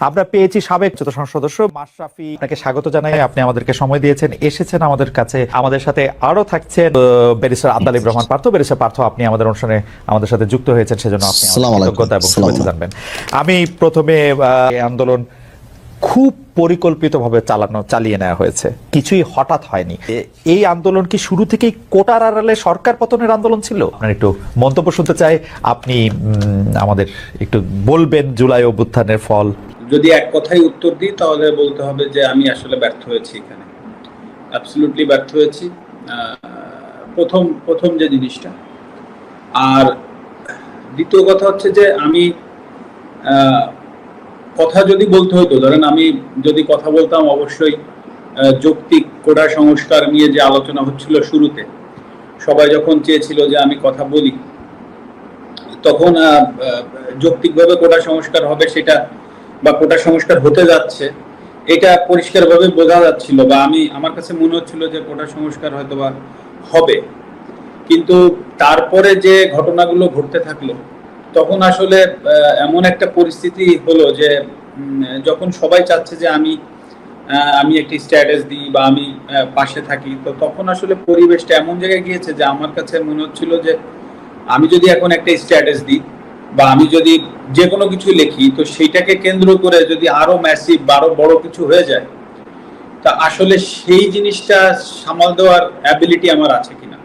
আমরা পেয়েছি সাবেক সংসদ সদস্য মাশরাফি। আপনাকে স্বাগত জানাই আপনি আমাদেরকে সময় দিয়েছেন এসেছেন আমাদের কাছে আমাদের সাথে আরও থাকছেন ব্যারিস্টার আব্দালিব রহমান পার্থ। ব্যারিস্টার পার্থ আপনি আমাদের অনুষ্ঠানে আমাদের সাথে যুক্ত হয়েছেন সেজন্য আপনি কৃতজ্ঞতা এবং শুভেচ্ছা জানবেন। আমি প্রথমে আন্দোলন খুব পরিকল্পিতভাবে চালানো চালিয়ে নেওয়া হয়েছে। কিছুই হঠাৎ হয়নি। এই আন্দোলন কি শুরু থেকেই কোটার আড়ালে সরকার পতনের আন্দোলন ছিল? আপনার একটু মন্তব্য শুনতে চাই। আপনি উম, আমাদের একটু বলবেন জুলাই অভ্যুত্থানের ফল। যদি এক কথাই উত্তর দিই, তাহলে বলতে হবে যে আমি আসলে ব্যর্থ হয়েছি এখানে। অ্যাবসলিউটলি ব্যর্থ হয়েছি। প্রথম প্রথম যে জিনিসটা। আর দ্বিতীয় কথা হচ্ছে যে আমি কথা যদি বলতে হতো ধরেন আমি যদি কথা বলতাম, অবশ্যই যৌক্তিক কোটা সংস্কার নিয়ে যে আলোচনা হচ্ছিল শুরুতে, সবাই যখন চেয়েছিল যে আমি কথা বলি, তখন যৌক্তিকভাবে কোটা সংস্কার হবে সেটা বা কোটা সংস্কার হতে যাচ্ছে, এটা পরিষ্কারভাবে বোঝা যাচ্ছিল বা আমি, আমার কাছে মনে হচ্ছিল যে কোটা সংস্কার হয়তো বা হবে। কিন্তু তারপরে যে ঘটনাগুলো ঘটতে থাকল, তখন আসলে এমন একটা পরিস্থিতি হলো যে যখন সবাই চাচ্ছে যে আমি আমি একটি স্ট্যাটাস দিই বা আমি পাশে থাকি, তো তখন আসলে পরিবেশটা এমন জায়গায় গিয়েছে যে আমার কাছে মনে হচ্ছিল যে, আমি যদি এখন একটা স্ট্যাটাস দিই বা আমি যদি যে কোনো কিছু লিখি, তো সেইটাকে কেন্দ্র করে যদি আরও ম্যাসিভ আরও বড় কিছু হয়ে যায়, তা আসলে সেই জিনিসটা সামাল দেওয়ার অ্যাবিলিটি আমার আছে কিনা।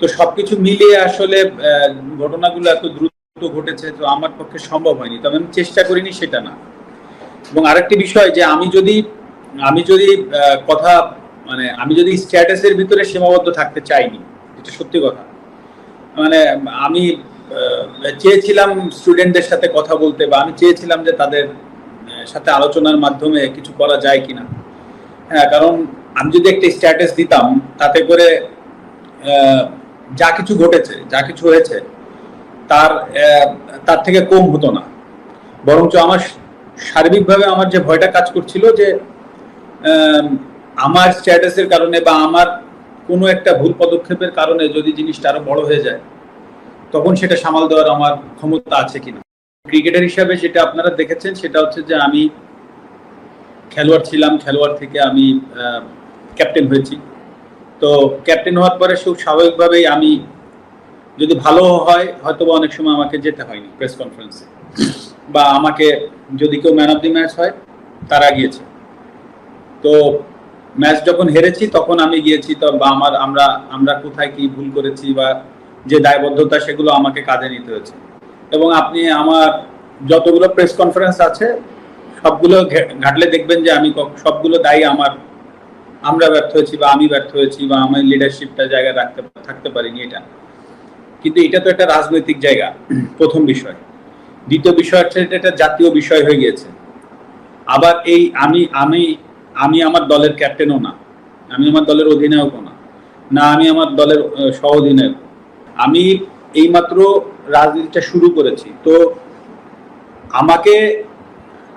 তো সবকিছু মিলিয়ে আসলে ঘটনাগুলো এত দ্রুত ঘটেছে, তো আমার পক্ষে সম্ভব হয়নি। তবে আমি চেষ্টা করিনি সেটা না। এবং আরেকটি বিষয় যে আমি যদি আমি যদি কথা মানে আমি যদি স্ট্যাটাসের ভিতরে সীমাবদ্ধ থাকতে চাইনি এটা সত্যি কথা মানে আমি চেয়েছিলাম স্টুডেন্টদের সাথে কথা বলতে বা আমি চেয়েছিলাম যে তাদের সাথে আলোচনার মাধ্যমে কিছু করা যায় কিনা। হ্যাঁ কারণ আমি যদি একটা স্ট্যাটাস দিতাম, তাতে করে যা কিছু ঘটেছে, যা কিছু হয়েছে, তার তার থেকে কম হতো না। বরঞ্চ আমার সার্বিকভাবে আমার যে ভয়টা কাজ করছিল যে আমার স্ট্যাটাসের কারণে বা আমার কোনো একটা ভুল পদক্ষেপের কারণে যদি জিনিসটা আরও বড় হয়ে যায় তখন সেটা সামাল দেওয়ার আমার ক্ষমতা আছে কিনা। ক্রিকেটার হিসাবে যেটা আপনারা দেখেছেন, সেটা হচ্ছে যে আমি খেলোয়াড় ছিলাম, খেলোয়াড় থেকে আমি ক্যাপ্টেন হয়েছি। তো ক্যাপ্টেন হওয়ার পরে খুব স্বাভাবিকভাবেই আমি যদি ভালো হয় হয়তো বা অনেক সময় আমাকে যেতে হয়নি প্রেস কনফারেন্সে বা আমাকে যদি কেউ ম্যান অফ দি ম্যাচ হয়, তারা গিয়েছে। তো ম্যাচ যখন হেরেছি, তখন আমি গিয়েছি, তো বা আমার, আমরা আমরা কোথায় কি ভুল করেছি বা যে দায়বদ্ধতা, সেগুলো আমাকে কাজে নিতে হয়েছে। এবং আপনি আমার যতগুলো প্রেস কনফারেন্স আছে, সবগুলো ঘাটলে দেখবেন যে আমি সবগুলো দায়ী আমার। আমরা ব্যর্থ হয়েছি বা আমি ব্যর্থ হয়েছি বা আমি লিডারশিপটা জায়গায় রাখতে, থাকতে পারিনি এটা। কিন্তু এটা তো একটা রাজনৈতিক জায়গা, প্রথম বিষয়। দ্বিতীয় বিষয় হচ্ছে এটা একটা জাতীয় বিষয় হয়ে গিয়েছে। আবার এই আমি আমি আমি আমার দলের ক্যাপ্টেনও না। আমি আমার দলের অধিনায়কও না। না, আমি আমার দলের সহ অধিনায়ক আমি এইমাত্র রাজনীতিটা শুরু করেছি। তো আমাকে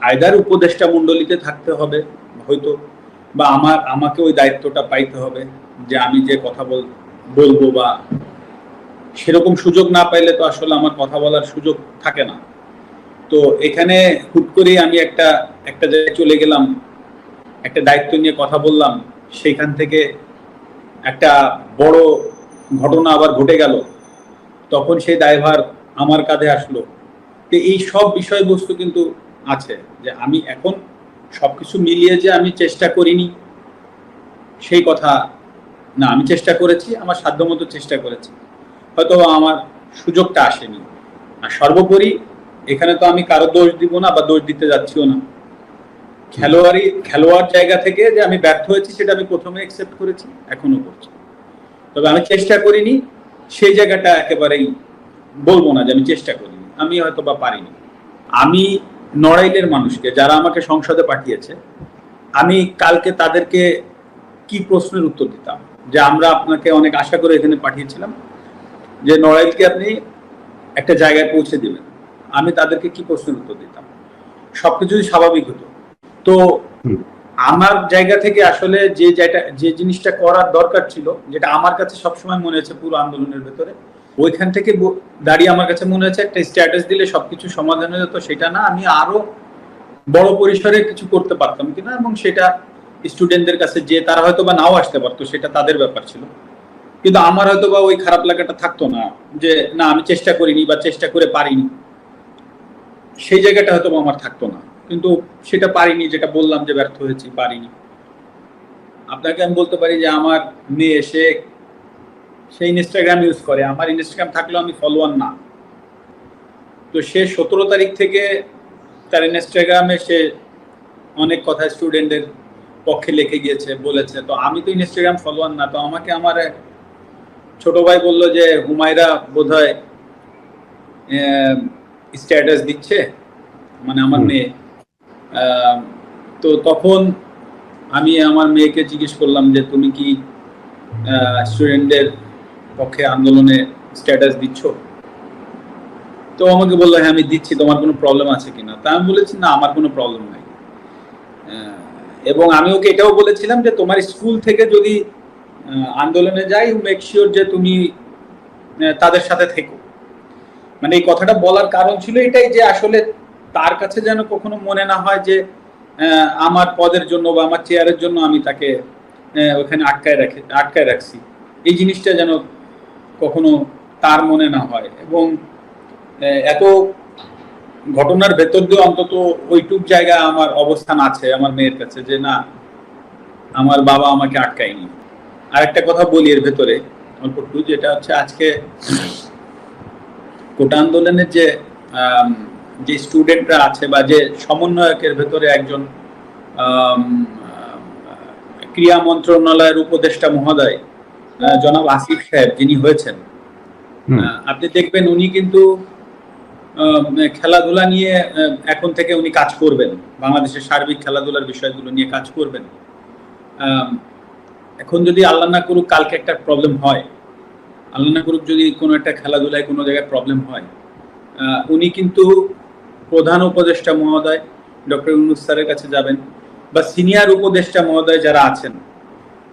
আয়দার উপদেষ্টা মণ্ডলীতে থাকতে হবে হয়তো, বা আমার, আমাকে ওই দায়িত্বটা পাইতে হবে যে আমি যে কথা বল, বলব বা সেরকম সুযোগ না পাইলে তো আসলে আমার কথা বলার সুযোগ থাকে না। তো এখানে হুট করেই আমি একটা একটা জায়গায় চলে গেলাম, একটা দায়িত্ব নিয়ে কথা বললাম, সেইখান থেকে একটা বড় ঘটনা আবার ঘটে গেল। তখন সেই দায়ভার আমার কাঁধে আসলো। তো এই সব বিষয়বস্তু কিন্তু আছে যে আমি এখন সবকিছু মিলিয়ে যে আমি চেষ্টা করিনি, সেই কথা না, আমি চেষ্টা করেছি, আমার সাধ্যমতো চেষ্টা করেছি। হয়তো আমার সুযোগটা আসেনি। আর সর্বোপরি এখানে তো আমি কারও দোষ দিব না বা দোষ দিতে যাচ্ছিও না। খেলোয়াড়ি, খেলোয়াড় জায়গা থেকে যে আমি ব্যর্থ হয়েছি, সেটা আমি প্রথমে একসেপ্ট করেছি এখনও করছি। তবে আমি চেষ্টা করিনি, সেই জায়গাটা একেবারেই বলব না যে আমি চেষ্টা করিনি। আমি হয়তো বা পারিনি। আমি নড়াইলের মানুষকে, যারা আমাকে সংসদে পাঠিয়েছে, আমি কালকে তাদেরকে কি প্রশ্নের উত্তর দিতাম? যে আমরা আপনাকে অনেক আশা করে এখানে পাঠিয়েছিলাম যে নড়াইলকে আপনি একটা জায়গায় পৌঁছে দিবেন। আমি তাদেরকে কি প্রশ্নের উত্তর দিতাম? সবকিছু স্বাভাবিক হতো। তো আমার জায়গা থেকে আসলে যে যেটা যে জিনিসটা করার দরকার ছিল, যেটা আমার কাছে সবসময় মনে হয়েছে পুরো আন্দোলনের ভেতরে, ওইখান থেকে দাঁড়িয়ে আমার কাছে মনে হয়েছে একটা স্ট্যাটাস দিলে সবকিছু সমাধান হয়ে যেত, সেটা না, আমি আরও বড় পরিসরে কিছু করতে পারতাম কিনা, এবং সেটা স্টুডেন্টদের কাছে যে তারা হয়তো বা নাও আসতে পারতো, সেটা তাদের ব্যাপার ছিল। কিন্তু আমার হয়তো বা ওই খারাপ লাগাটা থাকতো না, যে না, আমি চেষ্টা করিনি বা চেষ্টা করে পারিনি। সেই জায়গাটা হয়তো আমার থাকতো না। কিন্তু সেটা পারিনি যেটা বললাম যে ব্যর্থ হয়েছি পারিনি। আপনাকে আমি বলতে পারি যে আমার মেয়ে সে সে ইনস্টাগ্রাম ইউজ করে। আমার ইনস্টাগ্রাম থাকলেও আমি ফলোয়ার না। তো সে সতেরো তারিখ থেকে তার ইনস্টাগ্রামে সে অনেক কথা স্টুডেন্টদের পক্ষে লিখে গিয়েছে বলেছে। তো আমি তো ইনস্টাগ্রাম ফলোয়ার না। তো আমাকে আমার ছোট ভাই বলল যে হুমায়রা বোধহয় স্ট্যাটাস দিচ্ছে মানে আমার মেয়ে। তো তখন আমি আমার মেয়েকে জিজ্ঞেস করলাম যে, তুমি কি স্টুডেন্টদের পক্ষে আন্দোলনে স্ট্যাটাস দিচ্ছ? তো আমাকে বলল হ্যাঁ আমি দিচ্ছি, তোমার কোনো প্রবলেম আছে কিনা? তা আমি বলেছি, না, আমার কোনো প্রবলেম নাই। এবং আমি ওকে এটাও বলেছিলাম যে, তোমার স্কুল থেকে যদি আন্দোলনে যাই মেক শিওর যে তুমি তাদের সাথে থেকো। মানে এই কথাটা বলার কারণ ছিল এটাই যে, আসলে তার কাছে যেন কখনো মনে না হয় যে আমার পদের জন্য বা আমার চেয়ারের জন্য আমি তাকে ওখানে আটকায় রাখে, আটকায় রাখছি। এই জিনিসটা যেন কখনো তার মনে না হয় এবং এত ঘটনার ভেতর দিয়ে অন্তত ওইটুক জায়গায় আমার অবস্থান আছে, আমার মেয়ের কাছে যে, না, আমার বাবা আমাকে আটকায়নি। আর একটা কথা বলি এর ভেতরে, অল্প যেটা হচ্ছে আজকে কোটা আন্দোলনের যে যে স্টুডেন্টরা আছে বা যে সমন্বয়কের ভেতরে একজন ক্রীড়া মন্ত্রণালয়ের উপদেষ্টা মহোদয় জনাব আসিফ সাহেব যিনি হয়েছেন। আপনি দেখবেন উনি কিন্তু খেলাধুলা নিয়ে এখন থেকে উনি কাজ করবেন। বাংলাদেশের সার্বিক খেলাধুলার বিষয়গুলো নিয়ে কাজ করবেন। এখন যদি আল্লাহ না করুক কালকে একটা প্রবলেম হয়। আল্লাহ না করুক যদি কোনো একটা খেলাধুলায় কোনো জায়গায় প্রবলেম হয়। উনি কিন্তু প্রধান উপদেষ্টা মহোদয় ডক্টর ইউনুস স্যারের কাছে যাবেন বা সিনিয়র উপদেষ্টা মহোদয় যারা আছেন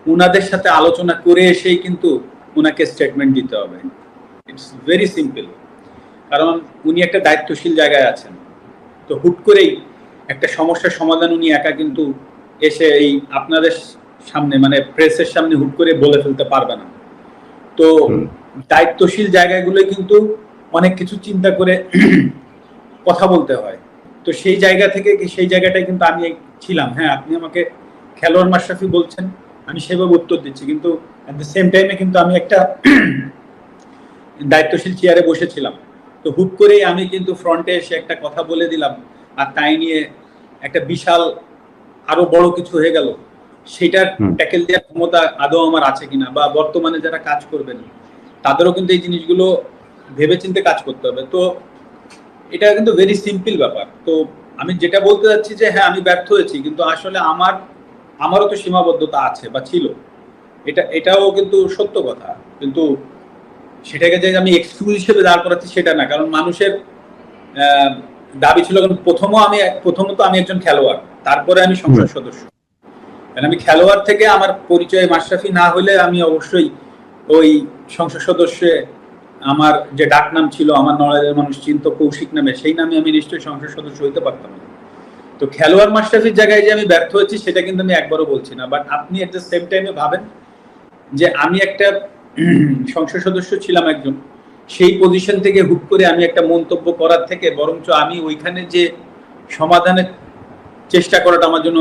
উনাদের সাথে আলোচনা করে এসেই কিন্তু উনাকে স্টেটমেন্ট দিতে হবে। ইটস ভেরি সিম্পল কারণ উনি একটা দায়িত্বশীল জায়গায় আছেন। তো হুট করেই একটা সমস্যার সমাধান উনি একা কিন্তু এসে এই আপনাদের সামনে মানে প্রেসের সামনে হুট করে বলে ফেলতে পারবে না। তো দায়িত্বশীল জায়গাগুলো কিন্তু অনেক কিছু চিন্তা করে কথা বলতে হয়। তো সেই জায়গা থেকে সেই জায়গাটায় কিন্তু আমি ছিলাম। হ্যাঁ আপনি আমাকে খেলোয়াড় মাশরাফি বলছেন আমি সেভাবে উত্তর দিচ্ছি। কিন্তু অ্যাট দ্য সেম টাইমে কিন্তু আমি একটা দায়িত্বশীল চেয়ারে বসেছিলাম। তো হুট করেই আমি কিন্তু ফ্রন্টে এসে একটা কথা বলে দিলাম আর তাই নিয়ে একটা বিশাল আরও বড় কিছু হয়ে গেল। সেটার ট্যাকেল দেওয়ার ক্ষমতা আদৌ আমার আছে কিনা বা বর্তমানে যারা কাজ করবেন তাদেরও কিন্তু এই জিনিসগুলো ভেবেচিন্তে কাজ করতে হবে। তো এটা কিন্তু ভেরি সিম্পল ব্যাপার। তো আমি যেটা বলতে চাচ্ছি যে হ্যাঁ আমি ব্যর্থ হয়েছি কিন্তু আসলে আমার আমারও তো সীমাবদ্ধতা আছে বা ছিল। এটা এটাও কিন্তু সত্য কথা। কিন্তু সেটাকে যে আমি এক্সকিউজ হিসেবে দাঁড় করাচ্ছি সেটা না। কারণ মানুষের আহ, দাবি ছিল কারণ প্রথমও আমি প্রথমত আমি একজন খেলোয়াড়। তারপরে আমি সংসদ সদস্য। কারণ আমি খেলোয়াড় থেকে আমার পরিচয় মাশরাফি না হলে আমি অবশ্যই ওই সংসদ সদস্যে আমার যে ডাক নাম ছিল, আমার নড়াইলের মানুষ চিন্ত কৌশিক নামে, সেই নামে আমি নিশ্চয়ই সংসদ সদস্য হইতে পারতাম না। তো খেলোয়াড় মাশরাফির জায়গায় যে আমি ব্যর্থ হয়েছি, সেটা কিন্তু আমি একবারও বলছি না। বাট আপনি এট দ্য সেম টাইমে ভাবেন যে আমি একটা সংসদ সদস্য ছিলাম একজন। সেই পজিশন থেকে হুট করে আমি একটা মন্তব্য করার থেকে, বরঞ্চ আমি ওইখানে যে সমাধানের চেষ্টা করাটা আমার জন্য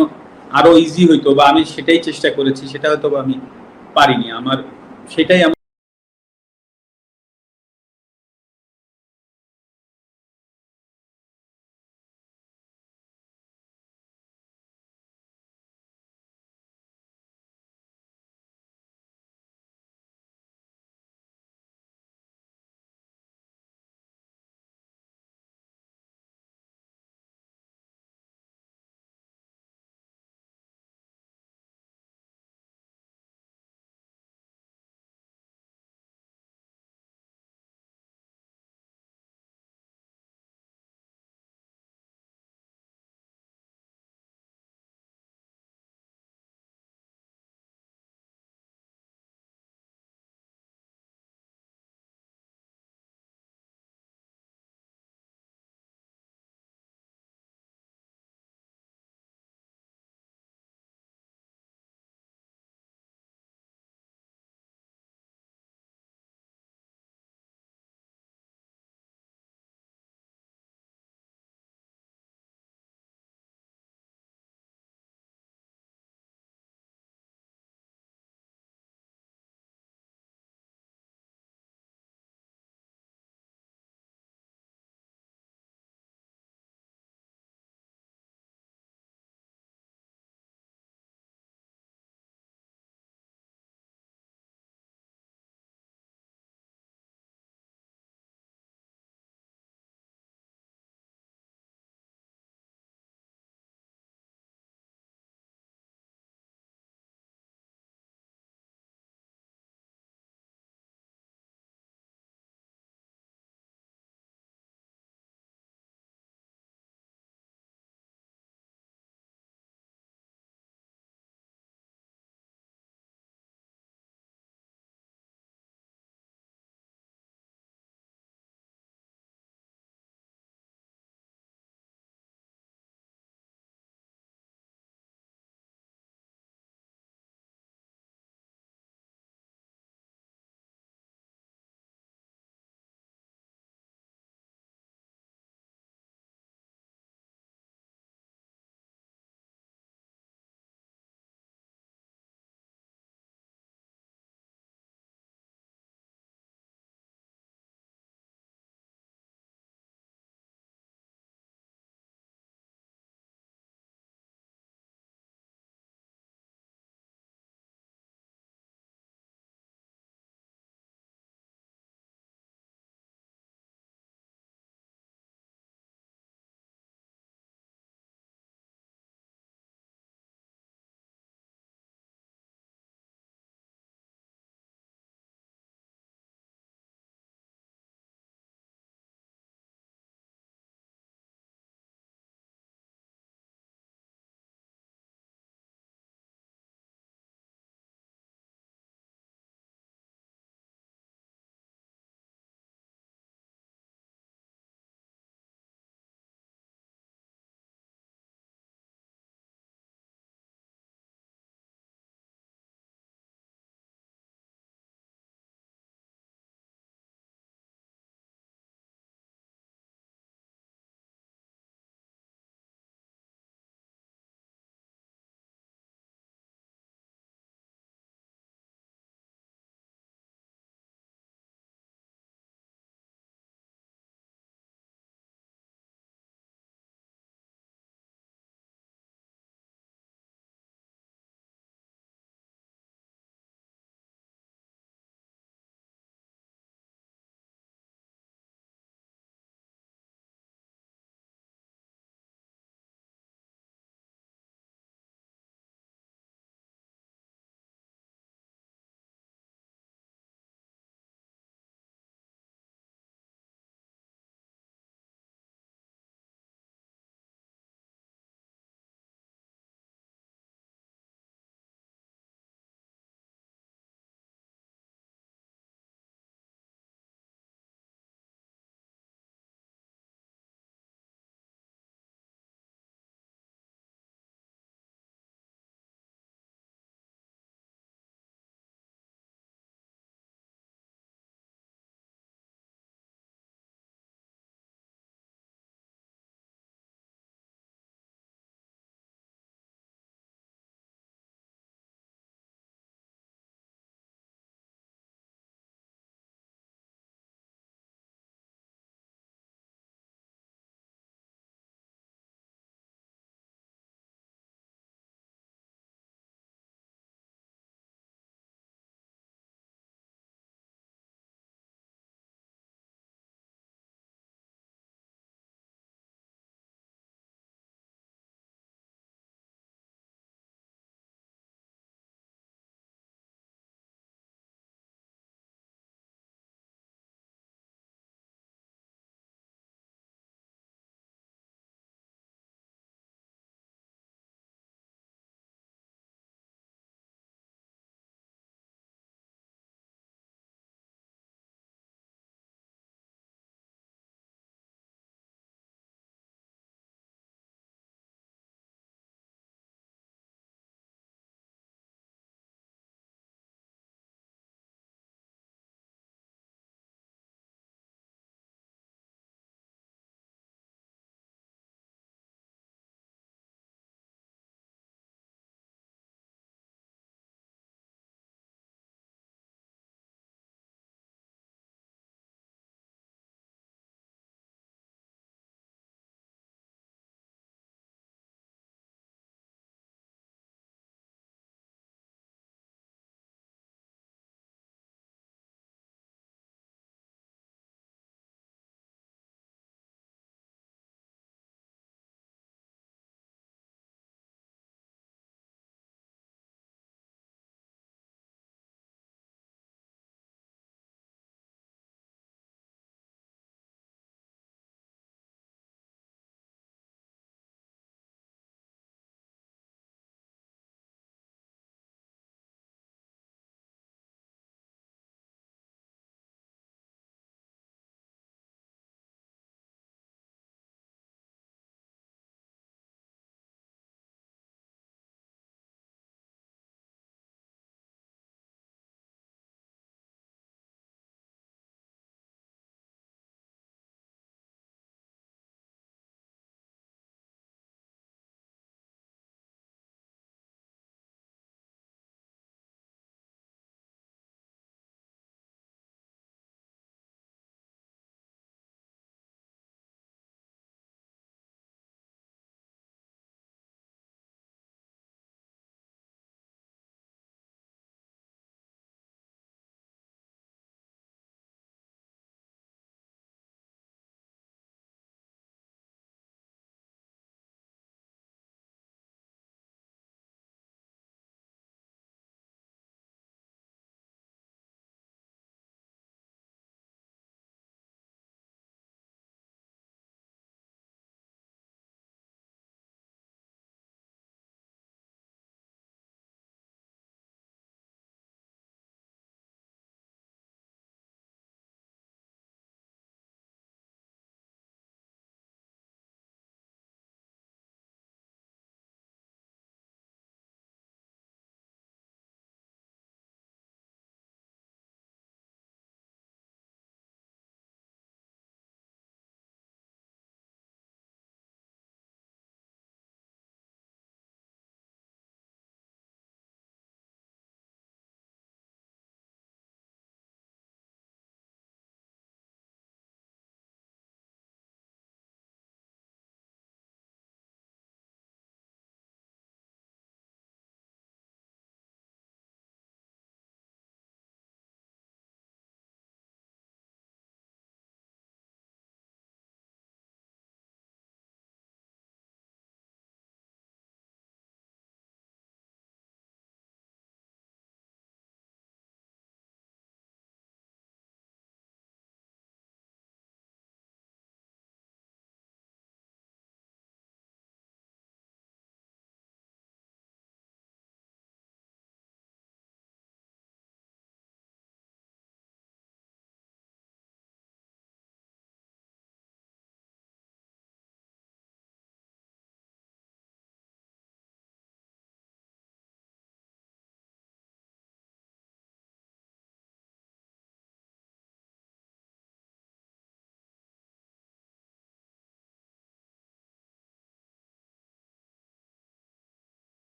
আরও ইজি হইতো বা আমি সেটাই চেষ্টা করেছি, সেটা হয়তো আমি পারিনি। আমার সেটাই আমার